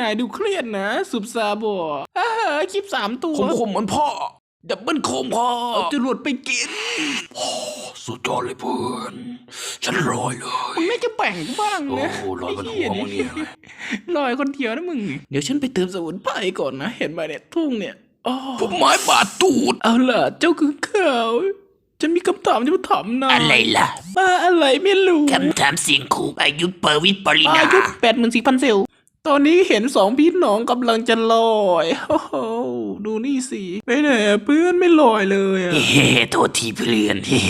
นายดูเครียดนะ สุบซาบออ่าคลิปสามตัวคมคมๆเหมือนพ่อ ดับเบิลโคมพ่อเอาจรวดไปกินสุดยอดเลยเพื่อน ฉันรอยเลย มึงไม่จะแบ่งบ้างโอ้นะลอยบนหัวมึงเนี่ยลอยคนเดียวนะมึง เดี๋ยวฉันไปเติมสมุนไพรก่อนนะ เห็นไหมเนี่ยทุ่งเนี่ยอ๋อผมไม้บาดตูด เอาล่ะ เจ้าคือข่าวจะมีคำถามจะมาถามนายอะไรล่ะ มาอะไรไม่รู้ คำถามเสียงขู่อายุเปอร์วิทย์ปรินาอายุแปดหมื่นสี่พันเซล ตอนนี้เห็นสองพี่น้องกำลังจะลอยโอ้โหดูนี่สิไปไหนอะเพื่อนไม่ลอยเลยอะเฮ้โทษทีเพื่อนเฮ้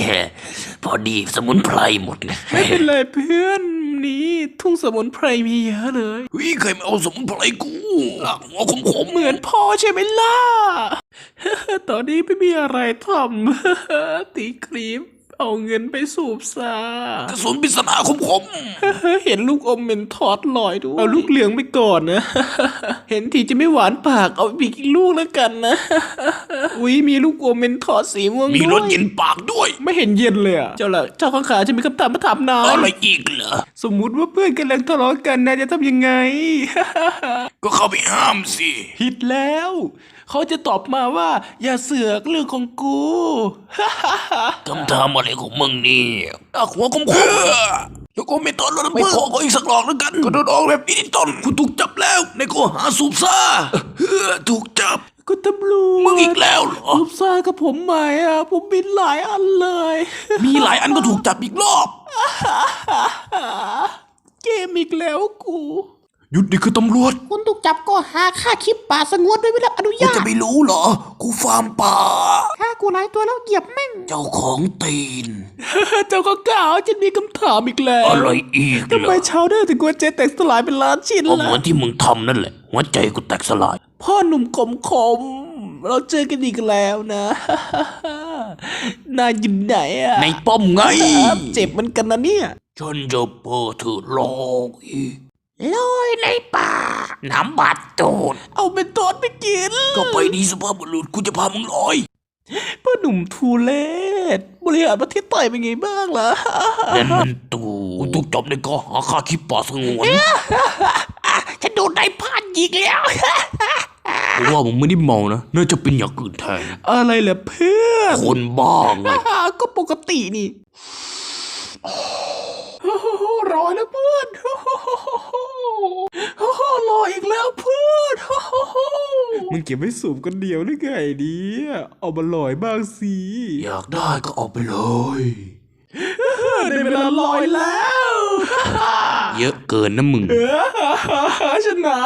พอดีสมุนไพรหมดนะไม่เป็นไรเพื่อนนี่ทุ่งสมุนไพรมีเยอะเลยเฮ้ยใครมาเอาสมุนไพรกูอะหัวขมขมๆเหมือนพ่อใช่ไหมล่ะตอนนี้ไม่มีอะไรทำตีครีม เอาเงินไปสูบซากระสุนปริศนาขมขมเห็นลูกอมเหม็นทอดลอยด้วยเอาลูกเหลืองไปก่อนนะ เห็นทีจะไม่หวานปากเอาอีกลูกแล้วกันนะ อุ้ยมีลูกอมเหม็นทอดสีม่วงๆมีรสด้วยเย็นปากด้วย ไม่เห็นเย็นเลยอะเจ้าละเจ้าข้างขาจะมีคำถามมาถามนายอะไรอีกเหรอสมมุติว่าเพื่อนกำลังทะเลาะกันนายจะทำยังไง ก็เข้าไปห้ามสิผิดแล้ว เขาจะตอบมาว่า อย่าเสือกเรื่องของกูคำถามอะไรของมึงนี่อะหัวขมขมแล้วก็ไม่ต้อนแล้วไม่ขอขออีกสักหลอกแล้วกันก็โดนออกแบบอินต้นคุณถูกจับแล้ว ในข้อหาสูบซ่าเฮ้อถูกจับก็ตำรวจมึงอีกแล้วเหรอรูปซ่ากับผมไหมอะ ผมบินหลายอันเลย มีหลายอันก็ถูกจับอีกรอบ เกมอีกแล้วกู หยุดดิคือตำรวจคุณถูกจับก็หาค่าคลิปป่าสงวนโดยไม่รับอนุกูญาตจะไม่รู้เหรอ กูฟาร์มป่าค่ากูหลายตัวแล้วเหยียบแม่ง เจ้าของตีน เจ้าก็กล่าวจะมีคำถามอีกแล้วอะไรอีกเหทำรไมอชาวเดอร์ถึงกลัวเจแตกสลายเป็นล้านชิ้นก็เหล่ะมือนที่มึงทำนั่นแหละ หัวใจกูแตกสลาย พ่อหนุ่มคมคมๆเราเจอกันอีกแล้วนะ นายอยู่ไหนอะในป้อมไง ครับเจ็บเหมือนกันนะเนี่ย ฉันจะเปิดเธอลองอีก ลอยในป่า น้ำบาดตูด เอาเป็นตอนไปกิน ก็ไปดีสภาพบุรุษกูจะพามึงลอยพ่อหนุ่มทูเลศบริหารประเทศไทยเป็นไงบ้างล่ะนั่นมันตูกูถูกจับในข้อหาฆ่าคิดป่าสงวนฉันโดนนายพรานยิงแล้วกูว่ามึงไม่ได้เมานะ น่าจะเป็นอย่างอื่นแทน อะไรเหรอเพื่อน คนบ้าไงก็ปกตินี่รอยแล้วเพื่อน รออีกแล้วเพื่อนมึงเก็บไว้สูบคนเดียวหรือไงเนี่ยเอามาลอยบ้างสิอยากได้ก็เอาไปเลยในเวลาลอยแล้ว เยอะเกินนะมึงชนะ